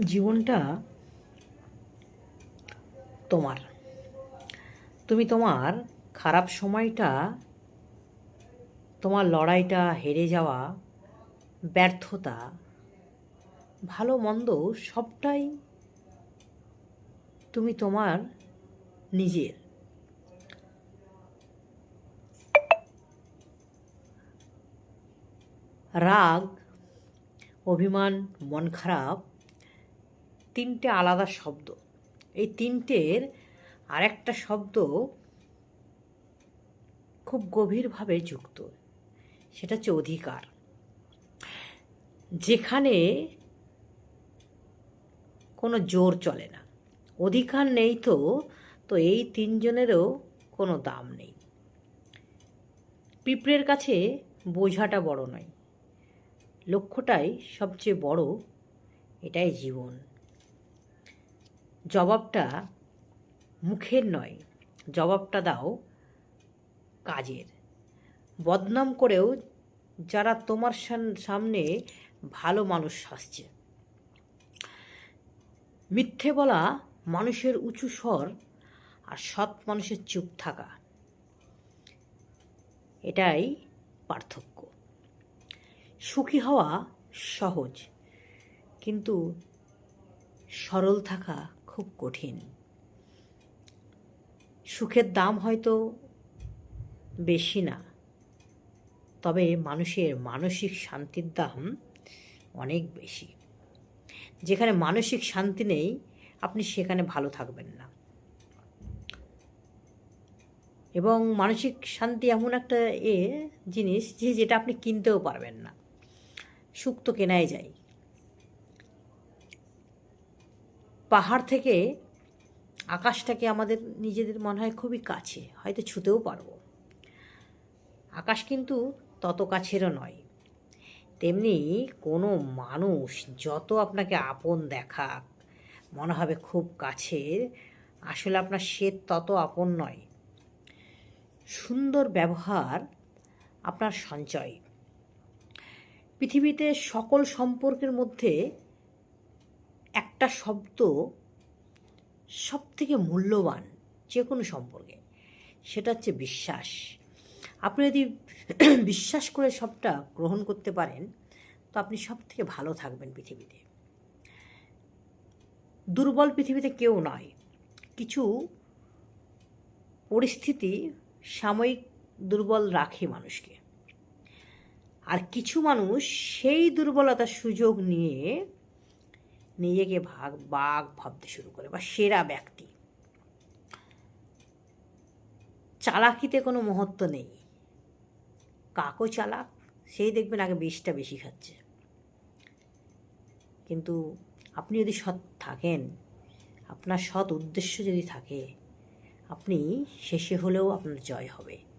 জীবনটা তোমার। তুমি তোমার খারাপ সময়টা, তোমার লড়াইটা, হেরে যাওয়া, ব্যর্থতা, ভালো মন্দ সবটাই তুমি তোমার নিজের। রাগ, অভিমান, মন খারাপ তিনটে আলাদা শব্দ। এই তিনটের আরেকটা শব্দ খুব গভীরভাবে যুক্ত। সেটা হচ্ছে অধিকার। যেখানে কোনো জোর চলে না। অধিকার নেই তো তো এই তিনজনেরও কোনো দাম নেই। পিঁপড়ের কাছে বোঝাটা বড় নয়। লক্ষ্যটাই সবচেয়ে বড়, এটাই জীবন। জবাবটা মুখের নয়, জবাবটা দাও কাজের। বদনাম করেও যারা তোমার সামনে ভালো মানুষ আসছে মিথ্যে বলা মানুষের উঁচু স্বর আর সৎ মানুষের চুপ থাকা, এটাই পার্থক্য। সুখী হওয়া সহজ, কিন্তু সরল থাকা খুব কঠিন। সুখের দাম হয়তো বেশি না, তবে মানুষের মানসিক শান্তির দাম অনেক বেশি। যেখানে মানসিক শান্তি নেই, আপনি সেখানে ভালো থাকবেন না। এবং মানসিক শান্তি এমন একটা এ জিনিস যে, যেটা আপনি কিনতেও পারবেন না। সুখ তো কেনাই যায়। পাহাড় থেকে আকাশটাকে আমাদের নিজেদের মনে হয় খুবই কাছে, হয়তো ছুতেও পারব। আকাশ কিন্তু তত কাছেরও নয়। তেমনি কোনো মানুষ যত আপনাকে আপন দেখাক, মনে হবে খুব কাছের, আসলে আপনার সে তত আপন নয়। সুন্দর ব্যবহার আপনার সঞ্চয়। পৃথিবীতে সকল সম্পর্কের মধ্যে একটা শব্দ সব থেকে মূল্যবান যে কোনো সম্পর্কে, সেটা হচ্ছে বিশ্বাস। আপনি যদি বিশ্বাস করে সবটা গ্রহণ করতে পারেন, তো আপনি সব থেকে ভালো থাকবেন পৃথিবীতে। দুর্বল পৃথিবীতে কেউ নয়। কিছু পরিস্থিতি সাময়িক দুর্বল রাখে মানুষকে। আর কিছু মানুষ সেই দুর্বলতার সুযোগ নিয়ে নিজেকে ভাগ, বাঘ ভাবতে শুরু করে বা সেরা ব্যক্তি। চালাকিতে কোনো মহত্ব নেই। কাকও চালাক, সেই দেখবেন আগে বিষটা বেশি খাচ্ছে। কিন্তু আপনি যদি সৎ থাকেন, আপনার সৎ উদ্দেশ্য যদি থাকে, আপনি শেষে হলেও আপনার জয় হবে।